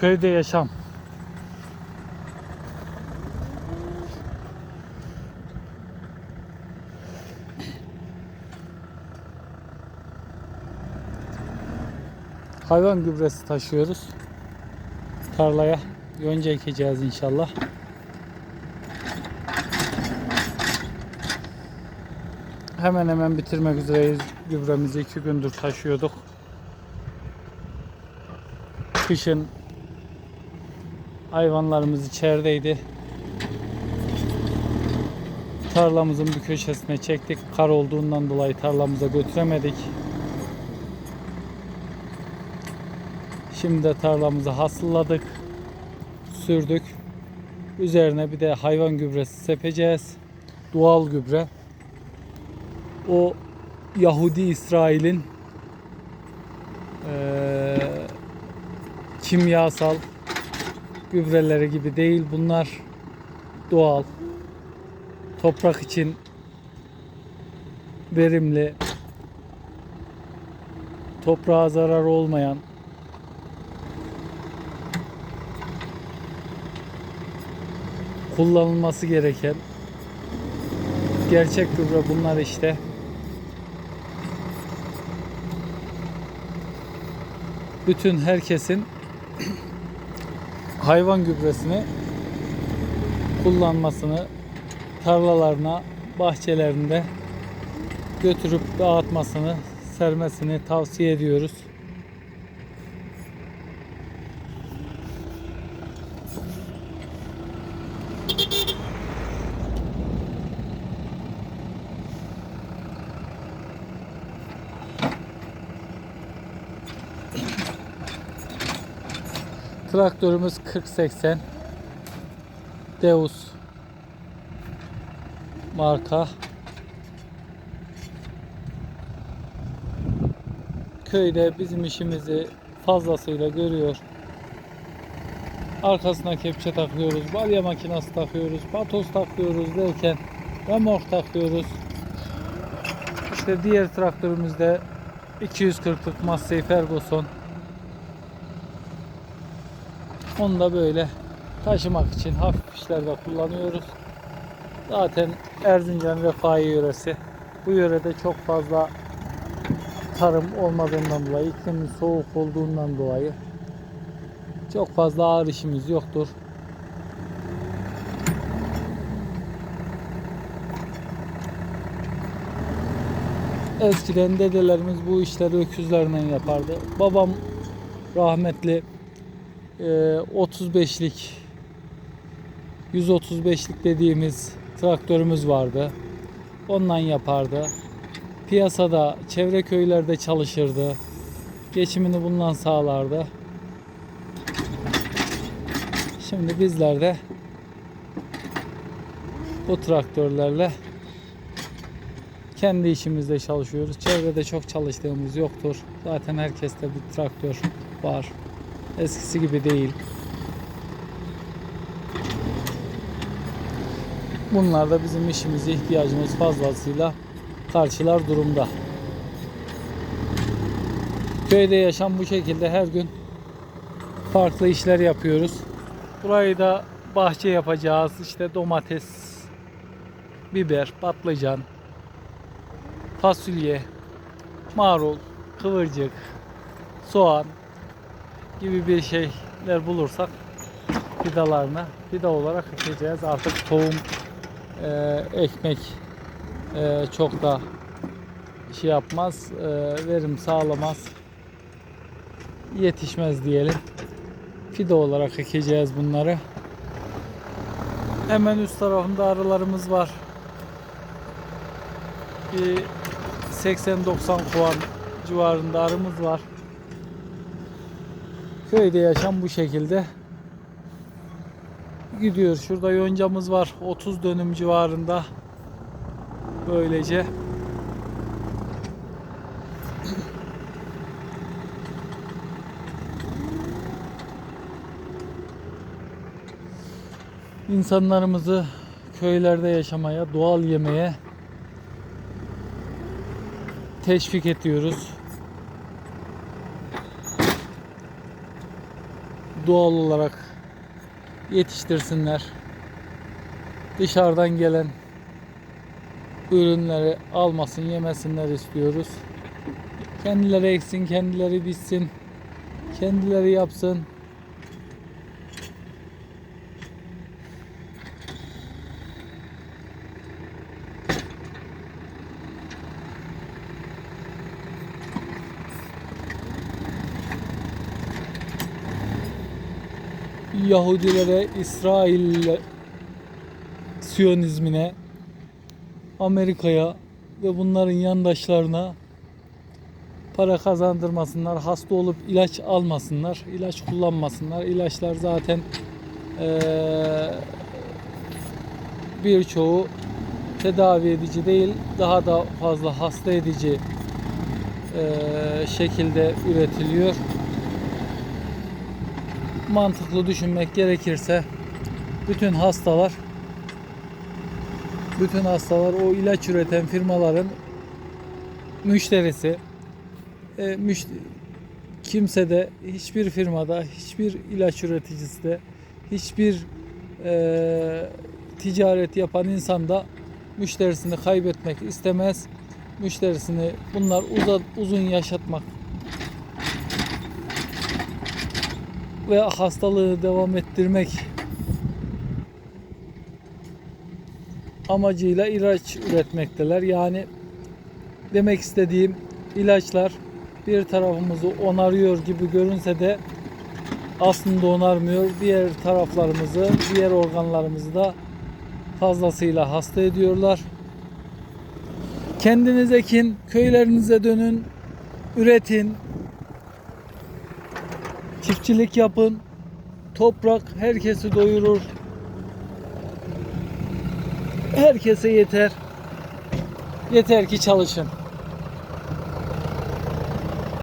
Köyde yaşam. Hayvan gübresi taşıyoruz. Tarlaya yonca ekeceğiz inşallah. Hemen hemen bitirmek üzereyiz. Gübremizi iki gündür taşıyorduk. Kışın hayvanlarımız içerideydi. Tarlamızın bir köşesine çektik. Kar olduğundan dolayı tarlamıza götüremedik. Şimdi de tarlamızı hasılladık. Sürdük. Üzerine bir de hayvan gübresi sepeceğiz. Doğal gübre. O Yahudi İsrail'in eee, kimyasal gübreleri gibi değil. Bunlar doğal. Toprak için verimli. Toprağa zarar olmayan kullanılması gereken gerçek gübre bunlar işte. Bütün herkesin hayvan gübresini kullanmasını tarlalarına, bahçelerinde götürüp dağıtmasını, sermesini tavsiye ediyoruz. Traktörümüz 4080 Deus marka köyde bizim işimizi fazlasıyla görüyor. Arkasına kepçe takıyoruz, balya makinesi takıyoruz, patos takıyoruz derken remork takıyoruz. İşte diğer traktörümüzde 240'lık Massey Ferguson. Onu da böyle taşımak için hafif işlerde kullanıyoruz. Zaten Erzincan Refai yöresi. Bu yörede çok fazla tarım olmadığından dolayı, iklimin soğuk olduğundan dolayı çok fazla ağır işimiz yoktur. Eskiden dedelerimiz bu işleri öküzlerle yapardı. Babam rahmetli 35'lik 135'lik dediğimiz traktörümüz vardı. Ondan yapardı. Piyasada, çevre köylerde çalışırdı. Geçimini bundan sağlardı. Şimdi bizler de bu traktörlerle kendi işimizde çalışıyoruz. Çevrede çok çalıştığımız yoktur. Zaten herkeste bir traktör var. Eskisi gibi değil. Bunlar da bizim işimizi ihtiyacımız fazlasıyla karşılar durumda. Köyde yaşam bu şekilde her gün farklı işler yapıyoruz. Burayı da bahçe yapacağız. İşte domates, biber, patlıcan, fasulye, marul, kıvırcık, soğan gibi bir şeyler bulursak fidalarını fida olarak ekeceğiz. Artık tohum, e, ekmek e, çok da şey yapmaz, e, verim sağlamaz, yetişmez diyelim. Fide olarak ekeceğiz bunları. Hemen üst tarafında arılarımız var. Bir 80-90 kovan civarında arımız var. Köyde yaşam bu şekilde gidiyor. Şurada yoncamız var. 30 dönüm civarında. Böylece insanlarımızı köylerde yaşamaya, doğal yemeye teşvik ediyoruz. Doğal olarak yetiştirsinler. Dışarıdan gelen ürünleri almasın, yemesinler istiyoruz. Kendileri eksin, kendileri bitsin, kendileri yapsın. Yahudilere, İsrail Siyonizmine, Amerika'ya ve bunların yandaşlarına para kazandırmasınlar, hasta olup ilaç almasınlar, ilaç kullanmasınlar. İlaçlar zaten eee, birçoğu tedavi edici değil, daha da fazla hasta edici eee, şekilde üretiliyor. Mantıklı düşünmek gerekirse bütün hastalar bütün hastalar o ilaç üreten firmaların müşterisi. E, müş- kimse de hiçbir firmada, hiçbir ilaç üreticisi de, hiçbir e, ticaret yapan insan da müşterisini kaybetmek istemez. Müşterisini bunlar uza- uzun yaşatmak ve hastalığı devam ettirmek amacıyla ilaç üretmekteler. Yani demek istediğim ilaçlar bir tarafımızı onarıyor gibi görünse de aslında onarmıyor. Diğer taraflarımızı, diğer organlarımızı da fazlasıyla hasta ediyorlar. Kendiniz ekin, köylerinize dönün, üretin, çiftçilik yapın. Toprak herkesi doyurur. Herkese yeter. Yeter ki çalışın.